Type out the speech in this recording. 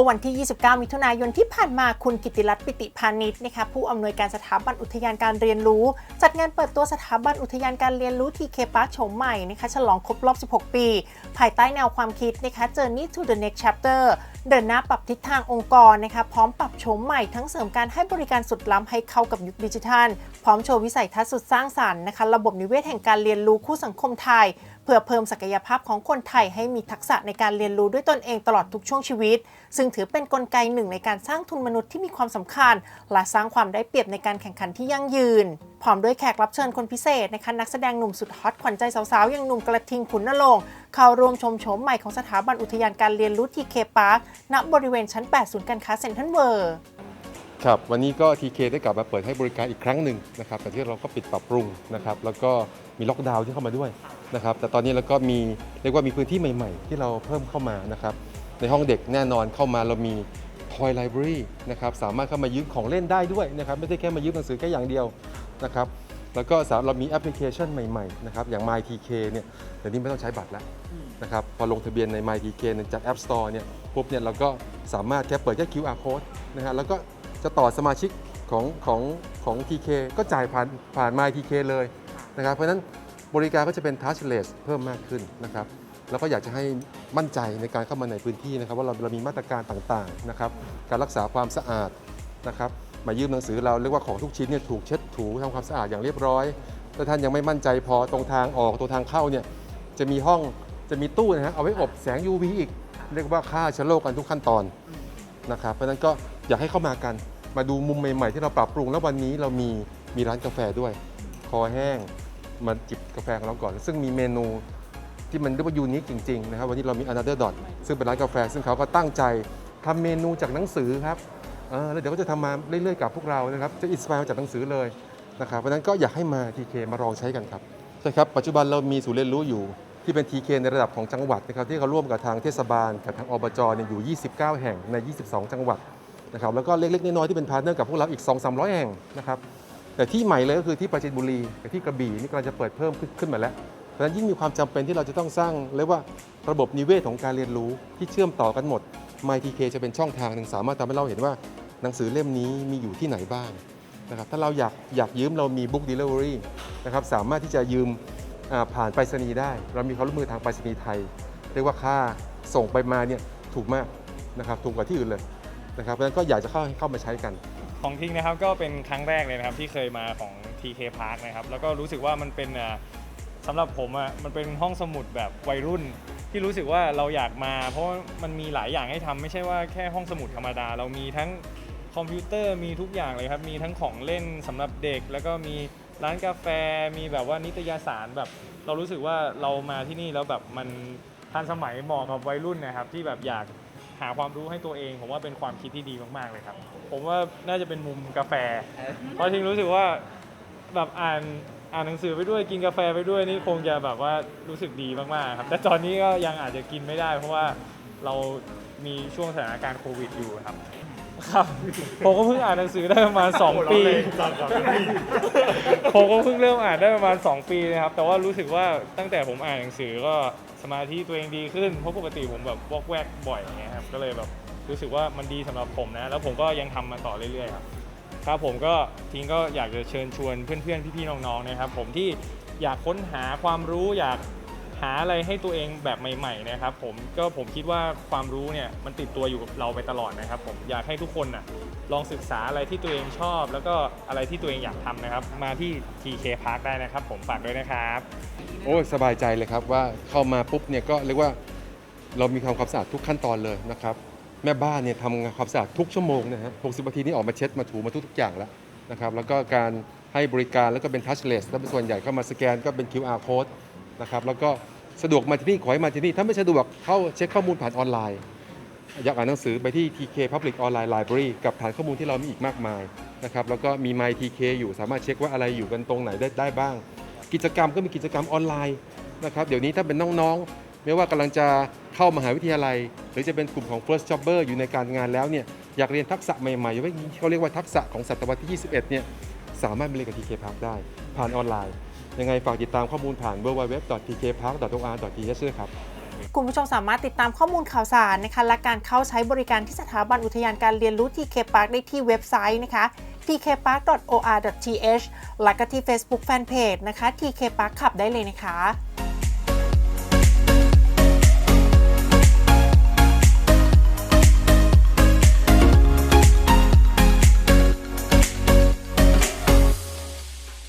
มื่อวันที่ 29 มิถุนายนที่ผ่านมาคุณกิติรัตน์ปิติพานิชนะคะผู้อำนวยการสถาบันอุทยานการเรียนรู้ จัดงานเปิดตัวสถาบันอุทยานการเรียนรู้ทีเคปาร์คโฉมใหม่นะคะฉลองครบรอบ 16 ปี ภายใต้แนวความคิดนะคะ Journey to the next chapter เดินหน้าปรับทิศทางองค์กรนะคะพร้อมปรับโฉมใหม่ทั้งเสริมการให้บริการสุดล้ำให้เข้ากับยุคดิจิทัล พร้อมโชว์วิสัยทัศน์สุดสร้างสรรค์นะคะระบบนิเวศแห่งการเรียนรู้คู่สังคมไทย เพื่อเพิ่มศักยภาพของคนไทยให้มีทักษะในการเรียนรู้ด้วยตนเองตลอดทุกช่วงชีวิต ซึ่งถือเป็นนกลไกหนึ่งในการสร้างทุนมนุษย์ที่มีความสำคัญ และสร้างความได้เปรียบในการแข่งขันที่ยั่งยืน พร้อมด้วยแขกรับเชิญคนพิเศษนะคะนักแสดงหนุ่มสุดฮอตขวัญใจสาวๆ อย่างหนุ่มกระทิงขุนนรงค์เข้าร่วมชมโฉมใหม่ของสถาบันอุทยานการเรียนรู้ทีเคพาร์คณบริเวณชั้น 8 ศูนย์การค้าเซ็นทรัลเวิร์ครับวันนี้ก็ TK ได้กลับมาเปิดให้บริการอีกครั้งหนึ่งนะครับแต่ที่เราก็ปิดปรับปรุงนะครับแล้วก็มีล็อกดาวน์ที่เข้ามาด้วยนะครับแต่ตอนนี้เราก็มีเรียกว่ามีพื้นที่ใหม่ๆ ที่เราเพิ่มเข้ามานะครับในห้องเด็กแน่นอนเข้ามาเรามี Toy Library นะครับสามารถเข้ามายืมของเล่นได้ด้วยนะครับไม่ใช่แค่มายืมหนังสือแค่อย่างเดียว นะครับแล้วก็สามเรามีแอปพลิเคชันใหม่ๆนะครับอย่าง MyTK เนี่ยเดี๋ยวนี้ไม่ต้องใช้บัตรแล้วนะครับพอลงทะเบียนใน MyTK เนี่ยจาก App Store เนี่ยปุ๊บเนี่ยเราก็สามารถแค่เปิดแค่ QR code นะฮะแล้วก็จะต่อสมาชิกของของของ TK ก็จ่ายผ่านผ่าน MyTK เลยนะครับเพราะฉะนั้นบริการก็จะเป็น touchless เพิ่มมากขึ้นนะครับแล้วก็อยากจะให้มั่นใจในการเข้ามาในพื้นที่นะครับว่าเราเรามีมาตรการต่างๆนะครับการรักษาความสะอาดนะครับ มายืมหนังสือเราเรียกว่าของทุกชิ้นเนี่ยถูกเช็ดถูทำความสะอาดอย่างเรียบร้อยถ้าท่านยังไม่มั่นใจพอตรงทางออกตรงทางเข้าเนี่ยจะมีห้องจะมีตู้นะฮะเอาไว้อบแสง UV อีก เรียกว่าฆ่าเชื้อโรคกันทุกขั้นตอนนะครับเพราะฉะนั้นก็อยากให้เข้ามากัน มาดูมุมใหม่ๆที่เราปรับปรุงแล้ววันนี้เรามีมีร้านกาแฟด้วย คอแห้งมาจิบกาแฟของเราก่อน ซึ่งมีเมนูที่มันเรียกว่ายูนิคจริงๆนะครับวันนี้เรามี Another Dot ซึ่งเป็นร้านกาแฟ ซึ่งเขาก็ตั้งใจทำเมนูจากหนังสือครับ เออแล้วเดี๋ยวก็จะทำมาเรื่อยๆกับพวกเรานะครับจะอินสปายมาจากหนังสือเลยนะครับเพราะฉะนั้นก็อยากให้มาทีเคมาลองใช้กันครับใช่ครับปัจจุบันเรามีศูนย์เรียนรู้อยู่ที่เป็น TK ในระดับของจังหวัดนะครับที่เขาร่วมกับทางเทศบาลกับทางอบจเนี่ยอยู่ 29 แห่งใน 22 จังหวัดนะครับแล้วก็เล็กๆน้อยๆที่เป็นพาร์ทเนอร์กับพวกเราอีก 2-300 แห่งนะครับแต่ที่ใหม่เลยก็คือที่ปราจีนบุรีกับที่กระบี่นี่กำลังจะเปิดเพิ่มขึ้นมาแล้วเพราะฉะนั้นยิ่งมีความจำเป็นที่เราจะต้องสร้างเรียกว่าระบบนิเวศของการเรียนรู้ที่เชื่อมต่อกันหมด MyTK จะเป็นช่องทางหนึ่งสามารถทำให้เราเห็นว่า หนังสือเล่มนี้มีอยู่ที่ไหนบ้างนะครับถ้าเราอยากอยากยืมเรามี Book Delivery นะครับสามารถที่จะยืมผ่านไปรษณีย์ได้ เรามีความร่วมมือทางไปรษณีย์ไทย เรียกว่าค่าส่งไปมาเนี่ยถูกมากนะครับถูกกว่าที่อื่นเลยนะครับเพราะฉะนั้นก็อยากจะเข้าเข้ามาใช้กัน ของทิ้งนะครับก็เป็นครั้งแรกเลยนะครับที่เคยมาของ TK Park นะครับแล้วก็รู้สึกว่ามันเป็นอ่าสำหรับผมอะมันเป็นห้องสมุดแบบวัยรุ่นที่รู้สึกว่าเราอยากมา เพราะมันมีหลายอย่างให้ทำไม่ใช่ว่าแค่ห้องสมุดธรรมดา เรามีทั้ง คอมพิวเตอร์มีทุกอย่างเลยครับ มีทั้งของเล่นสำหรับเด็ก แล้วก็มีร้านกาแฟมีแบบว่านิตยสารแบบ เรารู้สึกว่าเรามาที่นี่แล้วแบบมันทันสมัยเหมาะกับวัยรุ่นนะครับ ที่แบบอยากหาความรู้ให้ตัวเอง ผมว่าเป็นความคิดที่ดีมากๆเลยครับ ผมว่าน่าจะเป็นมุมกาแฟ เพราะทิ้งรู้สึกว่าแบบอ่านอ่านหนังสือไปด้วยกินกาแฟไปด้วยนี่คงจะแบบว่ารู้สึกดีมากๆครับแต่ตอนนี้ก็ยังอาจจะกินไม่ได้ เพราะว่าเรามีช่วงสถานการณ์โควิดอยู่ครับ ครับ ผมก็เพิ่งอ่านหนังสือได้ประมาณ 2 ปี ผมก็เพิ่งเริ่มอ่านได้ประมาณ 2 ปีนะครับ แต่ว่ารู้สึกว่าตั้งแต่ผมอ่านหนังสือก็สมาธิตัวเองดีขึ้น เพราะปกติผมแบบวอกแวกบ่อยอย่างเงี้ยครับ ก็เลยแบบรู้สึกว่ามันดีสำหรับผมนะ แล้วผมก็ยังทำมาต่อเรื่อยๆครับ ครับผมก็ทิ้งก็อยากจะเชิญชวนเพื่อนๆ พี่ๆ น้องๆ นะครับ ผมที่อยากค้นหาความรู้อยาก หาอะไรให้ตัวเองแบบใหม่ๆนะครับผมก็ผมคิดว่าความรู้เนี่ยมันติดตัวอยู่กับเราไปตลอดนะครับผมอยากให้ทุกคนน่ะลองศึกษาอะไรที่ตัวเองชอบ แล้วก็อะไรที่ตัวเองอยากทำนะครับ มาที่ TK Park ได้นะครับ ผมฝากด้วยนะครับ โอ้ยสบายใจเลยครับว่าเข้ามาปุ๊บเนี่ยก็เรียกว่าเรามีความความสะอาดทุกขั้นตอนเลยนะครับ แม่บ้านเนี่ยทำงานความสะอาดทุกชั่วโมงนะฮะ60นาทีนี่ออกมาเช็ดมาถูมาทุกทุกๆอย่างแล้วนะครับ แล้วก็การให้บริการแล้วก็เป็น touchless แล้วส่วนใหญ่เข้ามาสแกนก็เป็น QR code นะครับแล้วก็สะดวกมาที่นี่ขอให้มาที่นี่ถ้าไม่สะดวกเข้าเช็คข้อมูลผ่านออนไลน์ อยากอ่านหนังสือไปที่ TK Public Online Library กับฐานข้อมูลที่เรามีอีกมากมายนะครับแล้วก็มี My TK อยู่สามารถเช็คว่าอะไรอยู่กันตรงไหนได้ได้บ้าง กิจกรรมก็มีกิจกรรมออนไลน์นะครับเดี๋ยวนี้ถ้าเป็นน้องๆ ไม่ว่ากำลังจะเข้ามหาวิทยาลัย หรือจะเป็นกลุ่มของ first jobber อยู่ในการงานแล้วเนี่ยอยากเรียนทักษะใหม่ๆว่าเขาเรียกว่าทักษะของศตวรรษที่ 21เนี่ยสามารถมาเรียนกับ TK Park ได้ผ่านออนไลน์ ยังไงฝากติดตามข้อมูลผ่าน www.tkpark.or.th ด้วยครับคุณผู้ชมสามารถติดตามข้อมูลข่าวสารนะคะและการเข้าใช้บริการที่สถาบันอุทยานการเรียนรู้ TK Park ได้ที่เว็บไซต์นะคะ tkpark.or.th และก็ที่ Facebook Fanpage นะคะ TK Park ขับได้เลยนะคะ